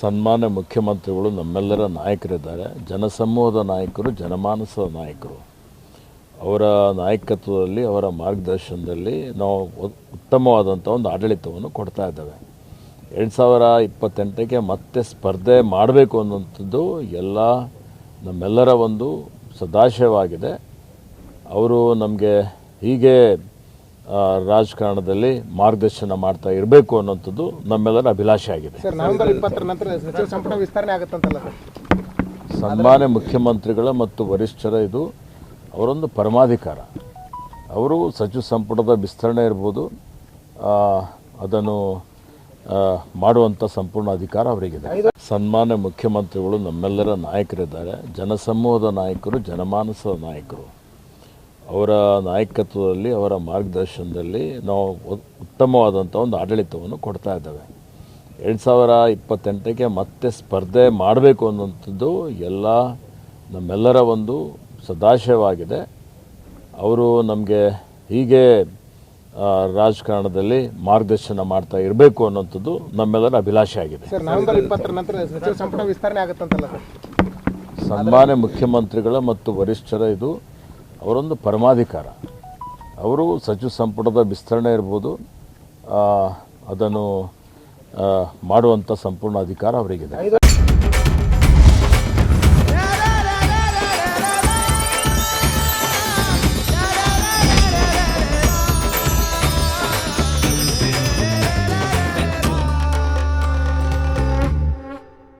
ಸನ್ಮಾನ್ಯ ಮುಖ್ಯಮಂತ್ರಿಗಳು ನಮ್ಮೆಲ್ಲರ ನಾಯಕರಿದ್ದಾರೆ. ಜನಸಮೂಹದ ನಾಯಕರು, ಜನಮಾನಸದ ನಾಯಕರು. ಅವರ ನಾಯಕತ್ವದಲ್ಲಿ, ಅವರ ಮಾರ್ಗದರ್ಶನದಲ್ಲಿ ನಾವು ಉತ್ತಮವಾದಂಥ ಒಂದು ಆಡಳಿತವನ್ನು ಕೊಡ್ತಾ ಇದ್ದೇವೆ. ಎರಡು ಸಾವಿರ ಇಪ್ಪತ್ತೆಂಟಕ್ಕೆ ಮತ್ತೆ ಸ್ಪರ್ಧೆ ಮಾಡಬೇಕು ಅನ್ನುವಂಥದ್ದು ಎಲ್ಲ ನಮ್ಮೆಲ್ಲರ ಒಂದು ಸದಾಶಯವಾಗಿದೆ. ಅವರು ನಮಗೆ ಹೀಗೆ ರಾಜಕಾರಣದಲ್ಲಿ ಮಾರ್ಗದರ್ಶನ ಮಾಡ್ತಾ ಇರಬೇಕು ಅನ್ನೋಂಥದ್ದು ನಮ್ಮೆಲ್ಲರ ಅಭಿಲಾಷೆ ಆಗಿದೆ. ಸನ್ಮಾನ್ಯ ಮುಖ್ಯಮಂತ್ರಿಗಳ ಮತ್ತು ವರಿಷ್ಠರ ಇದು ಅವರೊಂದು ಪರಮಾಧಿಕಾರ. ಅವರು ಸಚಿವ ಸಂಪುಟದ ವಿಸ್ತರಣೆ ಇರ್ಬೋದು ಅದನ್ನು ಮಾಡುವಂಥ ಸಂಪೂರ್ಣ ಅಧಿಕಾರ ಅವರಿಗಿದೆ. ಸನ್ಮಾನ್ಯ ಮುಖ್ಯಮಂತ್ರಿಗಳು ನಮ್ಮೆಲ್ಲರ ನಾಯಕರಿದ್ದಾರೆ. ಜನಸಮೂಹದ ನಾಯಕರು ಜನಮಾನಸದ ನಾಯಕರು. ಅವರ ನಾಯಕತ್ವದಲ್ಲಿ ಅವರ ಮಾರ್ಗದರ್ಶನದಲ್ಲಿ ನಾವು ಉತ್ತಮವಾದಂಥ ಒಂದು ಆಡಳಿತವನ್ನು ಕೊಡ್ತಾ ಇದ್ದೇವೆ. ಎರಡು ಸಾವಿರ ಇಪ್ಪತ್ತೆಂಟಕ್ಕೆ ಮತ್ತೆ ಸ್ಪರ್ಧೆ ಮಾಡಬೇಕು ಅನ್ನುವಂಥದ್ದು ಎಲ್ಲ ನಮ್ಮೆಲ್ಲರ ಒಂದು ಸದಾಶಯವಾಗಿದೆ. ಅವರು ನಮಗೆ ಹೀಗೆ ರಾಜಕಾರಣದಲ್ಲಿ ಮಾರ್ಗದರ್ಶನ ಮಾಡ್ತಾ ಇರಬೇಕು ಅನ್ನೋಂಥದ್ದು ನಮ್ಮೆಲ್ಲರ ಅಭಿಲಾಷೆ ಆಗಿದೆ. ಸನ್ಮಾನ್ಯ ಮುಖ್ಯಮಂತ್ರಿಗಳ ಮತ್ತು ವರಿಷ್ಠರ ಇದು ಅವರೊಂದು ಪರಮಾಧಿಕಾರ. ಅವರು ಸಚಿವ ಸಂಪುಟದ ವಿಸ್ತರಣೆ ಇರ್ಬೋದು ಅದನ್ನು ಮಾಡುವಂಥ ಸಂಪೂರ್ಣ ಅಧಿಕಾರ ಅವರಿಗಿದೆ.